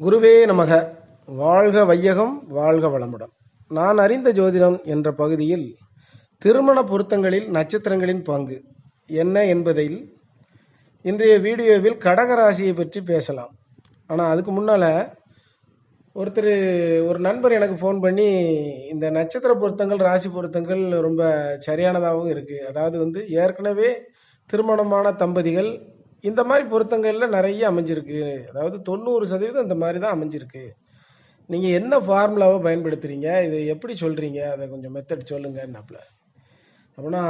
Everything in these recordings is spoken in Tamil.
குருவே நமக வாழ்க வையகம் வாழ்க வளமுடன். நான் அறிந்த ஜோதிடம் என்ற பகுதியில் திருமண பொருத்தங்களில் நட்சத்திரங்களின் பங்கு என்ன என்பதில் இன்றைய வீடியோவில் கடகராசியை பற்றி பேசலாம். ஆனால் அதுக்கு முன்னால் ஒருத்தர் ஒரு நண்பர் எனக்கு ஃபோன் பண்ணி இந்த நட்சத்திர பொருத்தங்கள் ராசி பொருத்தங்கள் ரொம்ப சரியானதாகவும் இருக்குது அதாவது வந்து ஏற்கனவே திருமணமான தம்பதிகள் இந்த மாதிரி பொருத்தங்களில் நிறைய அமைஞ்சிருக்கு. அதாவது தொண்ணூறு சதவீதம் இந்த மாதிரி தான் அமைஞ்சிருக்கு. நீங்கள் என்ன ஃபார்முலாவை பயன்படுத்துகிறீங்க இதை எப்படி சொல்கிறீங்க அதை கொஞ்சம் மெத்தட் சொல்லுங்கன்னாப்புல அப்படின்னா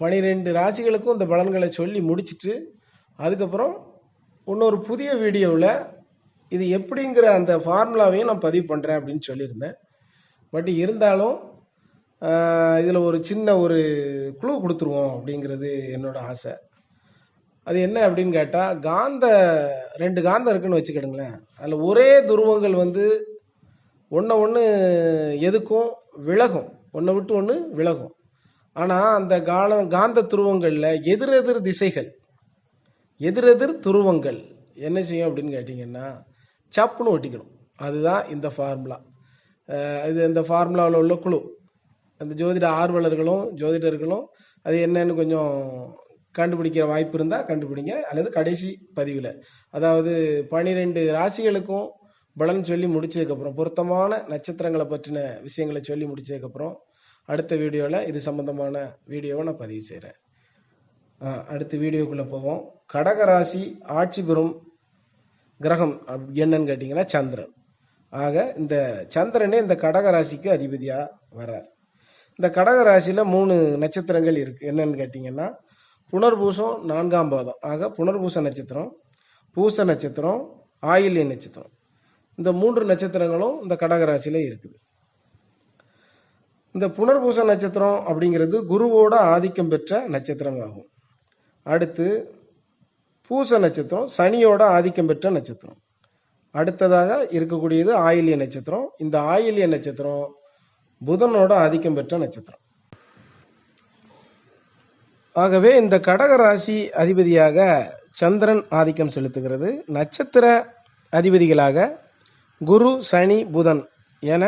பனிரெண்டு ராசிகளுக்கும் இந்த பலன்களை சொல்லி முடிச்சுட்டு அதுக்கப்புறம் இன்னொரு புதிய வீடியோவில் இது எப்படிங்கிற அந்த ஃபார்முலாவையும் நான் பதிவு பண்ணுறேன் அப்படின்னு சொல்லியிருந்தேன். பட் இருந்தாலும் இதில் ஒரு சின்ன ஒரு குழு கொடுத்துருவோம் அப்படிங்கிறது என்னோட ஆசை. அது என்ன அப்படின்னு கேட்டால் காந்த ரெண்டு காந்தம் இருக்குன்னு வச்சுக்கிடுங்களேன். அதில் ஒரே துருவங்கள் வந்து ஒன்றை ஒன்று எதுக்கும்? விலகும். ஒன்றை விட்டு ஒன்று விலகும். ஆனால் அந்த கால காந்த துருவங்களில் எதிரெதிர் திசைகள் எதிரெதிர் துருவங்கள் என்ன செய்யும் அப்படின்னு கேட்டிங்கன்னா சப்புன்னு ஒட்டிக்கணும். அதுதான் இந்த ஃபார்முலா இது இந்த ஃபார்முலாவில் உள்ள குழு. அந்த ஜோதிட ஆர்வலர்களும் ஜோதிடர்களும் அது என்னன்னு கொஞ்சம் கண்டுபிடிக்கிற வாய்ப்பு இருந்தால் கண்டுபிடிங்க. அல்லது கடைசி பதிவில். அதாவது பனிரெண்டு ராசிகளுக்கும் பலன் சொல்லி முடிச்சதுக்கப்புறம் பொருத்தமான நட்சத்திரங்களை பற்றின விஷயங்களை சொல்லி முடிச்சதுக்கப்புறம் அடுத்த வீடியோவில் இது சம்மந்தமான வீடியோவை நான் பதிவு செய்கிறேன் அடுத்த வீடியோக்குள்ளே போவோம். கடகராசி ஆட்சி பெறும் கிரகம் என்னன்னு கேட்டிங்கன்னா சந்திரன். ஆக இந்த சந்திரனே இந்த கடகராசிக்கு அதிபதியாக வர்றார். இந்த கடகராசியில் மூணு நட்சத்திரங்கள் இருக்குது என்னன்னு கேட்டிங்கன்னா புனர்பூசம் நான்காம் பாதம். ஆக புனர்பூச நட்சத்திரம் பூச நட்சத்திரம் ஆயில்ய நட்சத்திரம். இந்த மூன்று நட்சத்திரங்களும் இந்த கடகராசியில் இருக்குது. இந்த புனர்பூச நட்சத்திரம் அப்படிங்கிறது குருவோட ஆதிக்கம் பெற்ற நட்சத்திரம் ஆகும் அடுத்து பூச நட்சத்திரம் சனியோட ஆதிக்கம் பெற்ற நட்சத்திரம். அடுத்ததாக இருக்கக்கூடியது ஆயில்ய நட்சத்திரம். இந்த ஆயில்ய நட்சத்திரம் புதனோட ஆதிக்கம் பெற்ற நட்சத்திரம். ஆகவே இந்த கடக ராசி அதிபதியாக சந்திரன் ஆதிக்கம் செலுத்துகிறது. நட்சத்திர அதிபதிகளாக குரு சனி புதன் என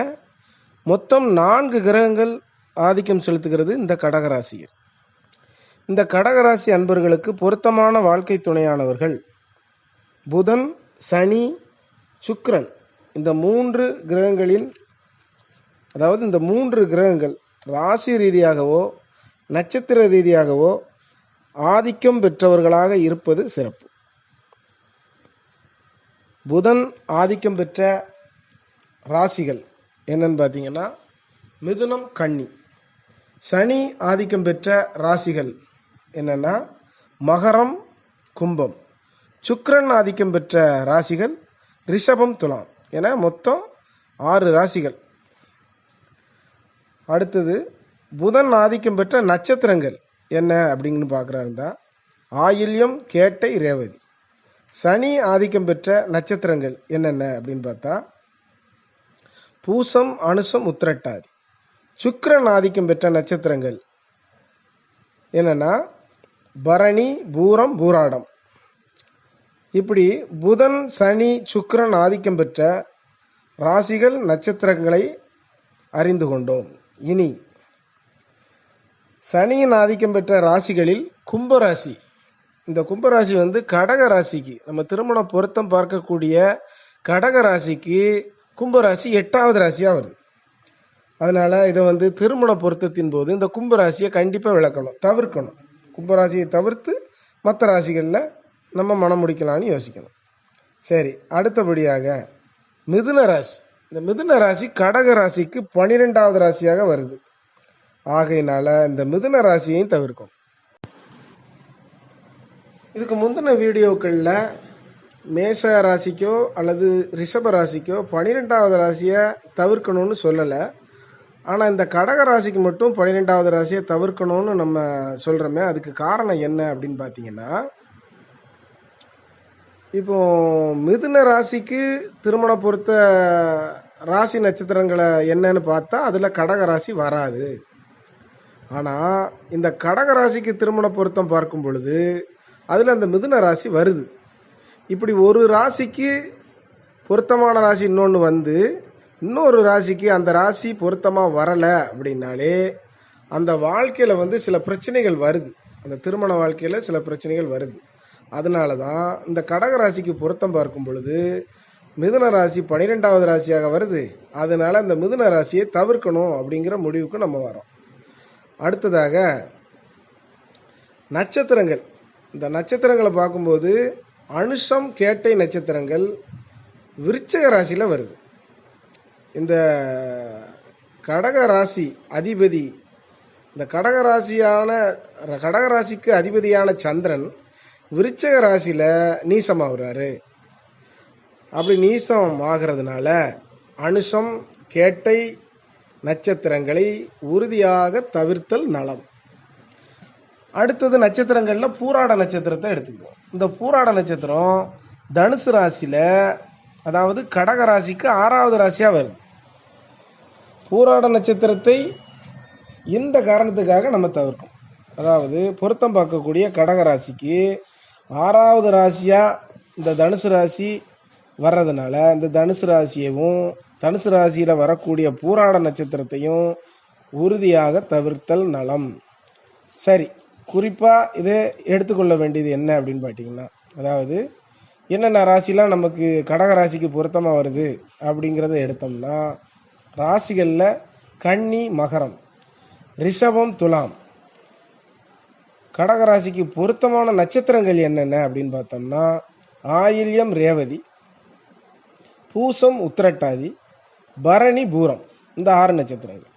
மொத்தம் நான்கு கிரகங்கள் ஆதிக்கம் செலுத்துகிறது இந்த கடகராசியில். இந்த கடகராசி அன்பர்களுக்கு பொருத்தமான வாழ்க்கை துணையானவர்கள் புதன் சனி சுக்ரன் இந்த மூன்று கிரகங்களில் அதாவது இந்த மூன்று கிரகங்கள் ராசி ரீதியாகவோ நட்சத்திர ரீதியாகவோ ஆதிக்கம் பெற்றவர்களாக இருப்பது சிறப்பு. புதன் ஆதிக்கம் பெற்ற ராசிகள் என்னன்னு பார்த்தீங்கன்னா மிதுனம் கன்னி. சனி ஆதிக்கம் பெற்ற ராசிகள் என்னன்னா மகரம் கும்பம். சுக்கரன் ஆதிக்கம் பெற்ற ராசிகள் ரிஷபம் துலாம். என மொத்தம் ஆறு ராசிகள். அடுத்தது புதன் ஆதிக்கம் பெற்ற நட்சத்திரங்கள் என்ன அப்படின்னு பார்க்குறாருந்தா ஆயில்யம் கேட்டை ரேவதி. சனி ஆதிக்கம் பெற்ற நட்சத்திரங்கள் என்னென்ன அப்படின்னு பார்த்தா பூசம் அனுசம் உத்திரட்டாதி. சுக்கரன் ஆதிக்கம் பெற்ற நட்சத்திரங்கள் என்னென்னா பரணி பூரம் பூராடம். இப்படி புதன் சனி சுக்கரன் ஆதிக்கம் பெற்ற ராசிகள் நட்சத்திரங்களை அறிந்து கொண்டோம். இனி சனியின் ஆதிக்கம் பெற்ற ராசிகளில் கும்பராசி. இந்த கும்பராசி வந்து கடக ராசிக்கு நம்ம திருமண பொருத்தம் பார்க்கக்கூடிய கடக ராசிக்கு கும்பராசி எட்டாவது ராசியாக வருது. அதனால இதை வந்து திருமண பொருத்தத்தின் போது இந்த கும்பராசியை கண்டிப்பாக விளக்கணும் தவிர்க்கணும். கும்பராசியை தவிர்த்து மற்ற ராசிகளில் நம்ம மனம் முடிக்கலாம்னு யோசிக்கணும். சரி அடுத்தபடியாக மிதுன ராசி. இந்த மிதுன ராசி கடக ராசிக்கு பன்னிரெண்டாவது ராசியாக வருது. ஆகையினால இந்த மிதுன ராசியையும் தவிர்க்கும். இதுக்கு முந்தின வீடியோக்களில் மேஷ ராசிக்கோ அல்லது ரிஷப ராசிக்கோ பனிரெண்டாவது ராசியை தவிர்க்கணும்னு சொல்லலை. ஆனால் இந்த கடக ராசிக்கு மட்டும் பன்னிரெண்டாவது ராசியை தவிர்க்கணும்னு நம்ம சொல்கிறோமே அதுக்கு காரணம் என்ன அப்படின்னு பார்த்தீங்கன்னா இப்போ மிதுன ராசிக்கு திருமண பொறுத்த ராசி நட்சத்திரங்களை என்னன்னு பார்த்தா அதில் கடக ராசி வராது. ஆனால் இந்த கடக ராசிக்கு திருமண பொருத்தம் பார்க்கும் பொழுது அதில் அந்த மிதுன ராசி வருது. இப்படி ஒரு ராசிக்கு பொருத்தமான ராசி இன்னொன்று வந்து இன்னொரு ராசிக்கு அந்த ராசி பொருத்தமாக வரலை அப்படின்னாலே அந்த வாழ்க்கையில் வந்து சில பிரச்சனைகள் வருது. அந்த திருமண வாழ்க்கையில் சில பிரச்சனைகள் வருது. அதனால தான் இந்த கடக ராசிக்கு பொருத்தம் பார்க்கும் பொழுது மிதுன ராசி பன்னிரெண்டாவது ராசியாக வருது. அதனால அந்த மிதுன ராசியை தவிர்க்கணும் அப்படிங்கிற முடிவுக்கு நம்ம வரோம் அடுத்ததாக நட்சத்திரங்கள். இந்த நட்சத்திரங்களை பார்க்கும்போது அனுஷம் கேட்டை நட்சத்திரங்கள் விருச்சக ராசியில் வருது. இந்த கடக ராசி அதிபதி இந்த கடக ராசியான கடக ராசிக்கு அதிபதியான சந்திரன் விருச்சக ராசியில் நீசமாகிறாரு. அப்படி நீசம் ஆகிறதுனால அனுஷம் கேட்டை நட்சத்திரங்களை உறுதியாக தவிர்த்தல் நலம். அடுத்தது நட்சத்திரங்களில் பூராட நட்சத்திரத்தை எடுத்துக்குவோம். இந்த பூராட நட்சத்திரம் தனுசு ராசியில் அதாவது கடக ராசிக்கு ஆறாவது ராசியாக வருது. பூராட நட்சத்திரத்தை இந்த காரணத்துக்காக நம்ம தவிர்க்கும் அதாவது பொருத்தம் பார்க்கக்கூடிய கடக ராசிக்கு ஆறாவது ராசியாக இந்த தனுசு ராசி வர்றதுனால இந்த தனுசு ராசியவும் தனுசு ராசியில் வரக்கூடிய பூராட நட்சத்திரத்தையும் உறுதியாக தவிர்த்தல் நலம். சரி குறிப்பாக இதை எடுத்துக்கொள்ள வேண்டியது என்ன அப்படின்னு பார்த்தீங்கன்னா அதாவது என்னென்ன ராசிலாம் நமக்கு கடக ராசிக்கு பொருத்தமாக வருது அப்படிங்கிறத எடுத்தோம்னா ராசிகளில் கன்னி மகரம் ரிஷபம் துலாம். கடக ராசிக்கு பொருத்தமான நட்சத்திரங்கள் என்னென்ன அப்படின்னு பார்த்தோம்னா ஆயில்யம் ரேவதி. பூசம் உத்திரட்டாதி பரணி பூரம் இந்த ஆறு நட்சத்திரங்கள்.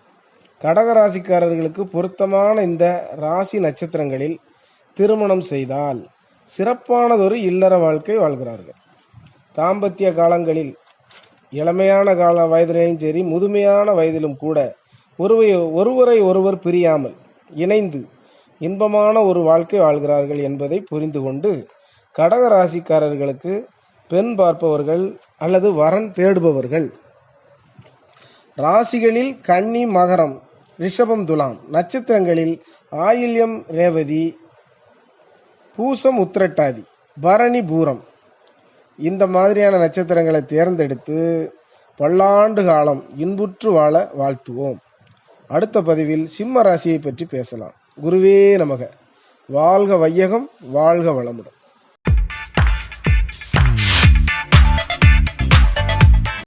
கடக ராசிக்காரர்களுக்கு பொருத்தமான இந்த ராசி நட்சத்திரங்களில் திருமணம் செய்தால் சிறப்பானதொரு இல்லற வாழ்க்கை வாழ்கிறார்கள். தாம்பத்திய காலங்களில் இளமையான கால வயதிலேயும் சரி முதுமையான வயதிலும் கூட ஒருவை ஒருவரை ஒருவர் பிரியாமல் இணைந்து இன்பமான ஒரு வாழ்க்கை வாழ்கிறார்கள் என்பதை புரிந்து கொண்டு கடக ராசிக்காரர்களுக்கு பெண் பார்ப்பவர்கள் அல்லது வரன் தேடுபவர்கள். ராசிகளில் கன்னி மகரம் ரிஷபம் துலாம். நட்சத்திரங்களில் ஆயில்யம் ரேவதி பூசம் உத்திரட்டாதி பரணி பூரம். இந்த மாதிரியான நட்சத்திரங்களை தேர்ந்தெடுத்து பல்லாண்டு காலம் இன்புற்று வாழ வாழ்த்துவோம். அடுத்த பதிவில் சிம்ம ராசியை பற்றி பேசலாம். குருவே நமக. வாழ்க வையகம் வாழ்க வளமுடன்.